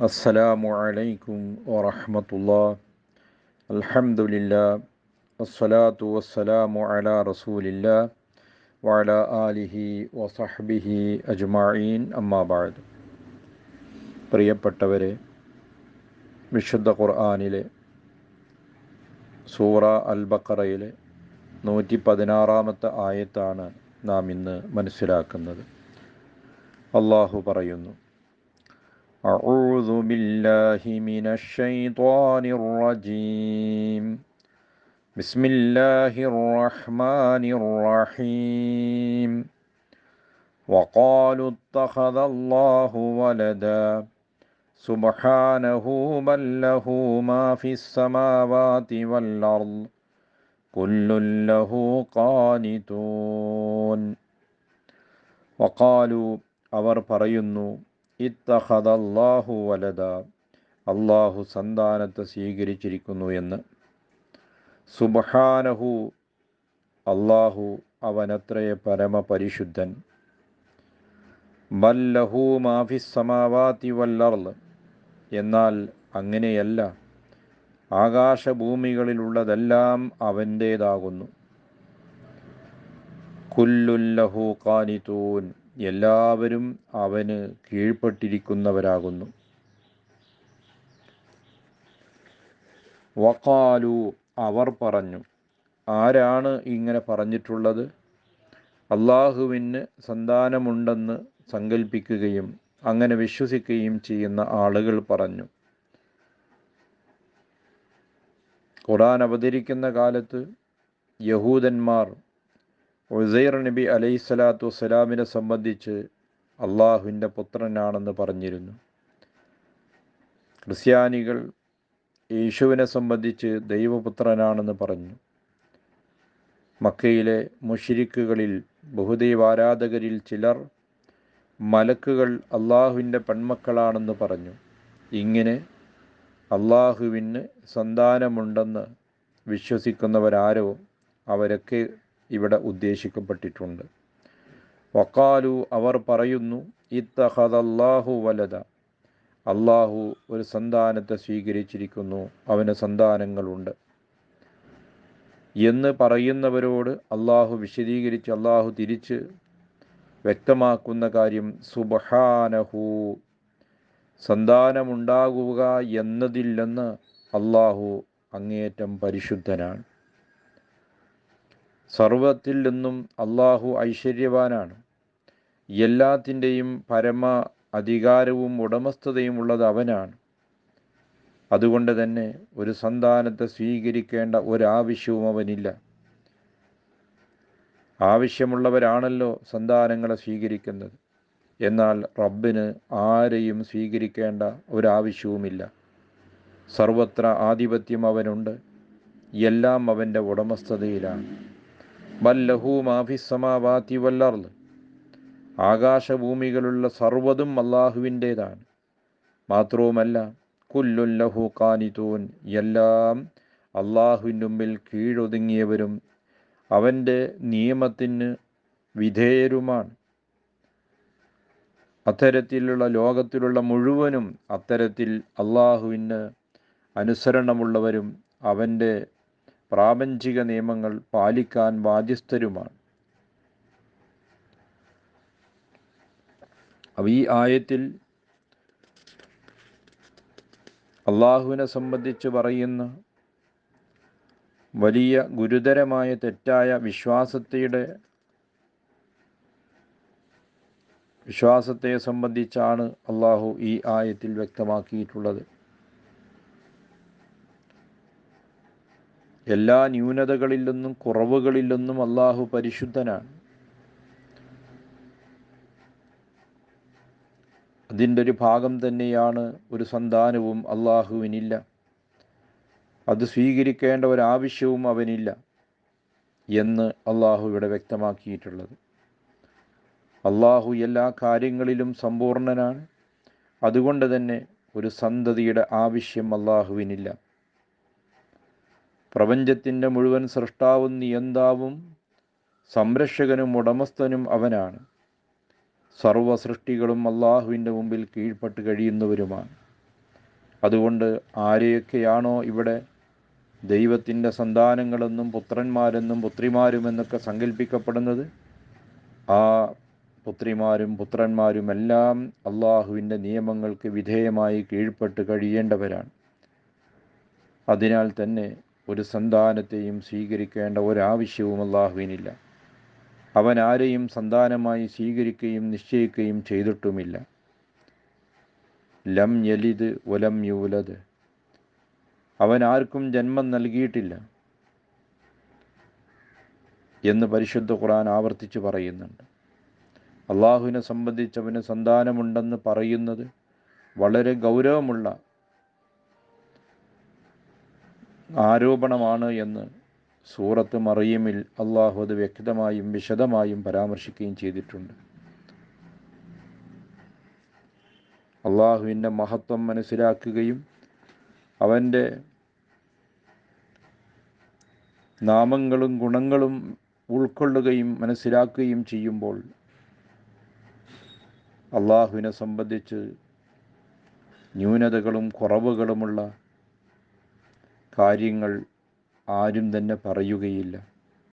السلام عليكم ورحمة الله الحمد لله والصلاة والسلام على رسول الله وعلى آله وصحبه أجمعين أما بعد പ്രിയപ്പെട്ടവരെ വിശുദ്ധ ഖുർആാനിലെ സൂറ അൽ ബക്കറയിലെ നൂറ്റി പതിനാറാമത്തെ ആയത്താണ് നാം ഇന്ന് മനസ്സിലാക്കുന്നത് അള്ളാഹു പറയുന്നു أعوذ بالله من الشيطان الرجيم بسم الله الرحمن الرحيم وقالوا اتخذ الله ولدا سبحانه بل له ما في السماوات والأرض كل له قانتون وقالوا അവർ പറയുന്നു ഇത്തഹദല്ലാഹു വലദ. അള്ളാഹു സന്താനത്തെ സ്വീകരിച്ചിരിക്കുന്നു എന്ന്. സുബഹാനഹു. അള്ളാഹു അവനത്രയെ പരമപരിശുദ്ധൻ. ബല്ലഹു മാഫിസ് സമാവാതി വല്ലർൽ എന്നാൽ അങ്ങനെയല്ല. ആകാശഭൂമികളിലുള്ളതെല്ലാം അവന്റേതാകുന്നു കുല്ലുല്ലഹു കാനിതൂൻ എല്ലാവരും അവന് കീഴ്പ്പെട്ടിരിക്കുന്നവരാകുന്നു. വക്കാലു അവർ പറഞ്ഞു ആരാണ് ഇങ്ങനെ പറഞ്ഞിട്ടുള്ളത്? അള്ളാഹുവിന് സന്താനമുണ്ടെന്ന് സങ്കല്പിക്കുകയും അങ്ങനെ വിശ്വസിക്കുകയും ചെയ്യുന്ന ആളുകൾ പറഞ്ഞു. ഖുറാൻ അവതരിക്കുന്ന കാലത്ത് യഹൂദന്മാർ ഉസൈർ നബി അലൈഹി സ്വലാത്തു വസ്സലാമിനെ സംബന്ധിച്ച് അള്ളാഹുവിന്റെ പുത്രനാണെന്ന് പറഞ്ഞിരുന്നു. ക്രിസ്ത്യാനികൾ യേശുവിനെ സംബന്ധിച്ച് ദൈവപുത്രനാണെന്ന് പറഞ്ഞു. മക്കയിലെ മുഷിരിക്കുകളിൽ ബഹുദൈവാരാധകരിൽ ചിലർ മലക്കുകൾ അള്ളാഹുവിന്റെ പെൺമക്കളാണെന്ന് പറഞ്ഞു. ഇങ്ങനെ അള്ളാഹുവിന് സന്താനമുണ്ടെന്ന് വിശ്വസിക്കുന്നവരാരോ അവരൊക്കെ ഇവിടെ ഉദ്ദേശിക്കപ്പെട്ടിട്ടുണ്ട്. വക്കാലു അവർ പറയുന്നു ഇത്തഹദല്ലാഹു വലത അള്ളാഹു ഒരു സന്താനത്തെ സ്വീകരിച്ചിരിക്കുന്നു അവന് സന്താനങ്ങളുണ്ട്. എന്ന് പറയുന്നവരോട് അള്ളാഹു വിശദീകരിച്ച് അള്ളാഹു തിരിച്ച് വ്യക്തമാക്കുന്ന കാര്യം സുബഹാനഹു സന്താനമുണ്ടാകുക എന്നതില്ലെന്ന് അള്ളാഹു അങ്ങേയറ്റം പരിശുദ്ധനാണ്. സർവത്തിൽ നിന്നും അള്ളാഹു ഐശ്വര്യവാനാണ്. എല്ലാത്തിന്റെയും പരമ അധികാരവും ഉടമസ്ഥതയും ഉള്ളത് അവനാണ്. അതുകൊണ്ട് തന്നെ ഒരു സന്താനത്തെ സ്വീകരിക്കേണ്ട ഒരാവശ്യവും അവനില്ല. ആവശ്യമുള്ളവരാണല്ലോ സന്താനങ്ങളെ സ്വീകരിക്കുന്നത്. എന്നാൽ റബ്ബിന് ആരെയും സ്വീകരിക്കേണ്ട ഒരാവശ്യവുമില്ല. സർവത്ര ആധിപത്യം അവനുണ്ട്. എല്ലാം അവന്റെ ഉടമസ്ഥതയിലാണ്. ബല്ലഹു ആകാശഭൂമികളുള്ള സർവതും അള്ളാഹുവിന്റേതാണ് മാത്രവുമല്ല കുല്ലുല്ലഹു കാനിതൂൻ എല്ലാം അള്ളാഹുവിന്റെ മുമ്പിൽ കീഴൊതുങ്ങിയവരും അവന്റെ നിയമത്തിന് വിധേയരുമാണ്. അത്തരത്തിലുള്ള ലോകത്തിലുള്ള മുഴുവനും അത്തരത്തിൽ അള്ളാഹുവിന് അനുസരണമുള്ളവരും അവന്റെ പ്രാപഞ്ചിക നിയമങ്ങൾ പാലിക്കാൻ ബാധ്യസ്ഥരുമാണ്. ഈ ആയത്തിൽ അള്ളാഹുവിനെ സംബന്ധിച്ച് പറയുന്ന വലിയ ഗുരുതരമായ തെറ്റായ വിശ്വാസത്തെ വിശ്വാസത്തെ സംബന്ധിച്ചാണ് അള്ളാഹു ഈ ആയത്തിൽ വ്യക്തമാക്കിയിട്ടുള്ളത്. എല്ലാ ന്യൂനതകളിൽ നിന്നും കുറവുകളിൽ നിന്നും അള്ളാഹു പരിശുദ്ധനാണ്. അതിന്റെ ഒരു ഭാഗം തന്നെയാണ് ഒരു സന്താനവും അള്ളാഹുവിനില്ല അത് സ്വീകരിക്കേണ്ട ഒരാവശ്യവും അവനില്ല എന്ന് അള്ളാഹു ഇവിടെ വ്യക്തമാക്കിയിട്ടുള്ളത്. അള്ളാഹു എല്ലാ കാര്യങ്ങളിലും സമ്പൂർണനാണ് അതുകൊണ്ട് തന്നെ ഒരു സന്തതിയുടെ ആവശ്യം അള്ളാഹുവിനില്ല പ്രപഞ്ചത്തിന്റെ മുഴുവൻ സൃഷ്ടാവും നിയന്താവും സംരക്ഷകനും ഉടമസ്ഥനും അവനാണ്. സർവ സൃഷ്ടികളും അള്ളാഹുവിന്റെ മുമ്പിൽ കീഴ്പ്പെട്ട് കഴിയുന്നവരുമാണ്. അതുകൊണ്ട് ആരെയൊക്കെയാണോ ഇവിടെ ദൈവത്തിന്റെ സന്താനങ്ങളെന്നും പുത്രന്മാരെന്നും പുത്രിമാരുമെന്നൊക്കെ സങ്കല്പിക്കപ്പെടുന്നത് ആ പുത്രിമാരും പുത്രന്മാരും എല്ലാം അള്ളാഹുവിന്റെ നിയമങ്ങൾക്ക് വിധേയമായി കീഴ്പ്പെട്ട് കഴിയേണ്ടവരാണ്. അതിനാൽ തന്നെ ഒരു സന്താനത്തെയും സ്വീകരിക്കേണ്ട ഒരാവശ്യവും അള്ളാഹുവിനില്ല. അവൻ ആരെയും സന്താനമായി സ്വീകരിക്കുകയും നിശ്ചയിക്കുകയും ചെയ്തിട്ടുമില്ല. ലം യലിത് ഒലം യൂലത് അവൻ ആർക്കും ജന്മം നൽകിയിട്ടില്ല എന്ന് പരിശുദ്ധ ഖുർആൻ ആവർത്തിച്ച് പറയുന്നുണ്ട്. അള്ളാഹുവിനെ സംബന്ധിച്ചവന് സന്താനമുണ്ടെന്ന് പറയുന്നത് വളരെ ഗൗരവമുള്ള ആരോപണമാണ് എന്ന് സൂറത്ത് മറിയമിൽ അള്ളാഹു അത് വ്യക്തമായും വിശദമായും പരാമർശിക്കുകയും ചെയ്തിട്ടുണ്ട്. അള്ളാഹുവിന്റെ മഹത്വം മനസ്സിലാക്കുകയും അവന്റെ നാമങ്ങളും ഗുണങ്ങളും ഉൾക്കൊള്ളുകയും മനസ്സിലാക്കുകയും ചെയ്യുമ്പോൾ അള്ളാഹുവിനെ സംബന്ധിച്ച് ന്യൂനതകളും കുറവുകളുമുള്ള കാര്യങ്ങൾ ആരും തന്നെ പറയുകയില്ല.